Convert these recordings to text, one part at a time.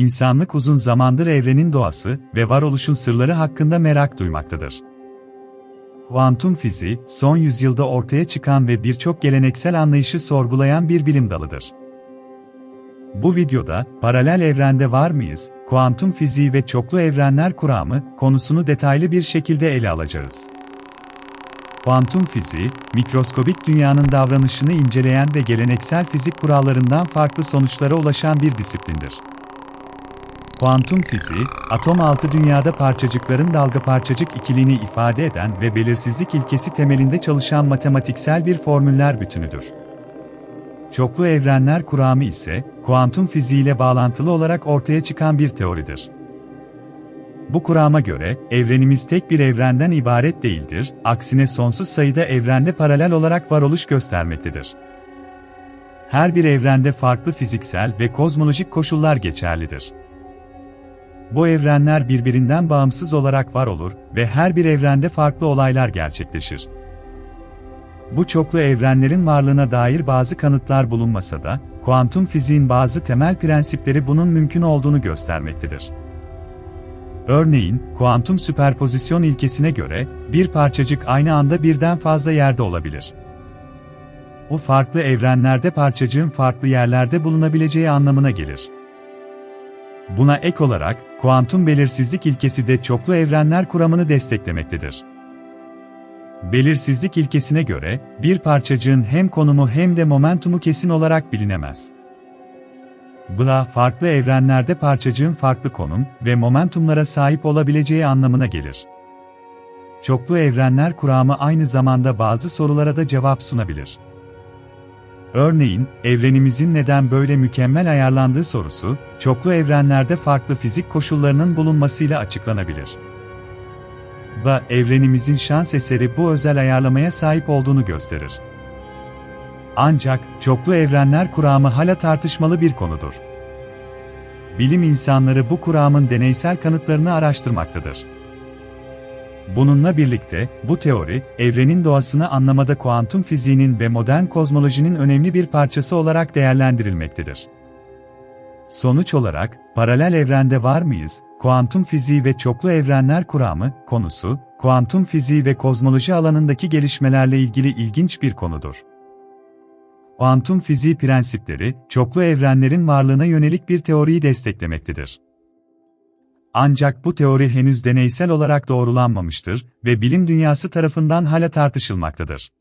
insanlık uzun zamandır evrenin doğası ve varoluşun sırları hakkında merak duymaktadır. Kuantum fiziği, son yüzyılda ortaya çıkan ve birçok geleneksel anlayışı sorgulayan bir bilim dalıdır. Bu videoda, paralel evrende var mıyız, kuantum fiziği ve çoklu evrenler kuramı konusunu detaylı bir şekilde ele alacağız. Kuantum fiziği, mikroskobik dünyanın davranışını inceleyen ve geleneksel fizik kurallarından farklı sonuçlara ulaşan bir disiplindir. Kuantum fiziği, atom altı dünyada parçacıkların dalga parçacık ikiliğini ifade eden ve belirsizlik ilkesi temelinde çalışan matematiksel bir formüller bütünüdür. Çoklu evrenler kuramı ise, kuantum fiziğiyle bağlantılı olarak ortaya çıkan bir teoridir. Bu kurama göre, evrenimiz tek bir evrenden ibaret değildir, aksine sonsuz sayıda evrende paralel olarak varoluş göstermektedir. Her bir evrende farklı fiziksel ve kozmolojik koşullar geçerlidir. Bu evrenler birbirinden bağımsız olarak var olur ve her bir evrende farklı olaylar gerçekleşir. Bu çoklu evrenlerin varlığına dair bazı kanıtlar bulunmasa da, kuantum fiziğin bazı temel prensipleri bunun mümkün olduğunu göstermektedir. Örneğin, kuantum süperpozisyon ilkesine göre, bir parçacık aynı anda birden fazla yerde olabilir. Bu farklı evrenlerde parçacığın farklı yerlerde bulunabileceği anlamına gelir. Buna ek olarak, kuantum belirsizlik ilkesi de çoklu evrenler kuramını desteklemektedir. Belirsizlik ilkesine göre, bir parçacığın hem konumu hem de momentumu kesin olarak bilinemez. Bu da farklı evrenlerde parçacığın farklı konum ve momentumlara sahip olabileceği anlamına gelir. Çoklu evrenler kuramı aynı zamanda bazı sorulara da cevap sunabilir. Örneğin, evrenimizin neden böyle mükemmel ayarlandığı sorusu, çoklu evrenlerde farklı fizik koşullarının bulunmasıyla açıklanabilir. Ve evrenimizin şans eseri bu özel ayarlamaya sahip olduğunu gösterir. Ancak, çoklu evrenler kuramı hala tartışmalı bir konudur. Bilim insanları bu kuramın deneysel kanıtlarını araştırmaktadır. Bununla birlikte, bu teori, evrenin doğasını anlamada kuantum fiziğinin ve modern kozmolojinin önemli bir parçası olarak değerlendirilmektedir. Sonuç olarak, paralel evrende var mıyız, kuantum fiziği ve çoklu evrenler kuramı, konusu, kuantum fiziği ve kozmoloji alanındaki gelişmelerle ilgili ilginç bir konudur. Kuantum fiziği prensipleri, çoklu evrenlerin varlığına yönelik bir teoriyi desteklemektedir. Ancak bu teori henüz deneysel olarak doğrulanmamıştır ve bilim dünyası tarafından hala tartışılmaktadır.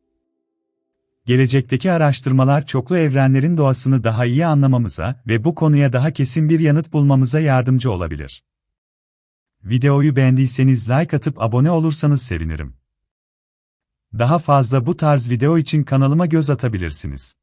Gelecekteki araştırmalar çoklu evrenlerin doğasını daha iyi anlamamıza ve bu konuya daha kesin bir yanıt bulmamıza yardımcı olabilir. Videoyu beğendiyseniz like atıp abone olursanız sevinirim. Daha fazla bu tarz video için kanalıma göz atabilirsiniz.